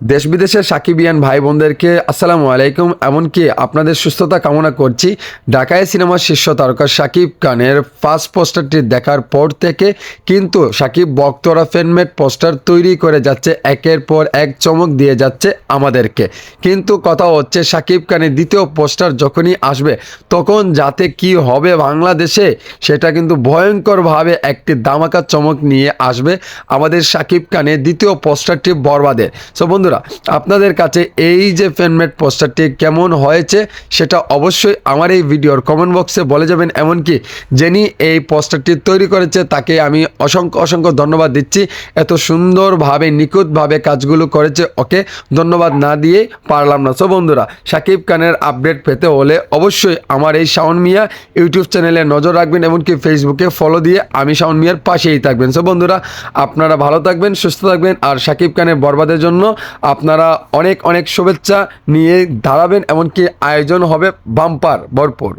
দেশ বিদেশের সাকিবিয়ান ভাই বোনদেরকে আসসালামু আলাইকুম। এমনকি আপনাদের সুস্থতা কামনা করছি। ঢাকায় সিনেমার শীর্ষ তারকা সাকিব খানের ফার্স্ট পোস্টারটি দেখার পর থেকে কিন্তু সাকিব বক্তরা ফ্যানমেড পোস্টার তৈরি করে যাচ্ছে। একের পর এক চমক দিয়ে যাচ্ছে আমাদেরকে। কিন্তু কথা হচ্ছে, সাকিব খানের দ্বিতীয় পোস্টার যখনই আসবে, তখন যাতে কি হবে বাংলাদেশে, সেটা কিন্তু ভয়ঙ্করভাবে একটি দামাকা চমক নিয়ে আসবে আমাদের সাকিব খানের দ্বিতীয় পোস্টারটি বরবাদের সো বন্ধুরা, আপনাদের কাছে এই যে ফ্যানমেড পোস্টারটি কেমন হয়েছে সেটা অবশ্যই আমার এই ভিডিওর কমেন্ট বক্সে বলে যাবেন। এমনকি যিনি এই পোস্টারটি তৈরি করেছে, তাকে আমি অসংখ্য অসংখ্য ধন্যবাদ দিচ্ছি। এত সুন্দরভাবে, নিখুঁতভাবে কাজগুলো করেছে, ওকে ধন্যবাদ না দিয়ে পারলাম না। সো বন্ধুরা, সাকিব খানের আপডেট পেতে হলে অবশ্যই আমার এই শাওন মিয়া ইউটিউব চ্যানেলে নজর রাখবেন, এমনকি ফেসবুকে ফলো দিয়ে আমি শাওন মিয়ার পাশেই থাকবেন। সো বন্ধুরা, আপনারা ভালো থাকবেন, সুস্থ থাকবেন, আর সাকিব খানের বরবাদের জন্য আপনারা অনেক অনেক শুভেচ্ছা নিয়ে দাঁড়াবেন এমনকি আয়োজন হবে বাম্পার ভরপুর।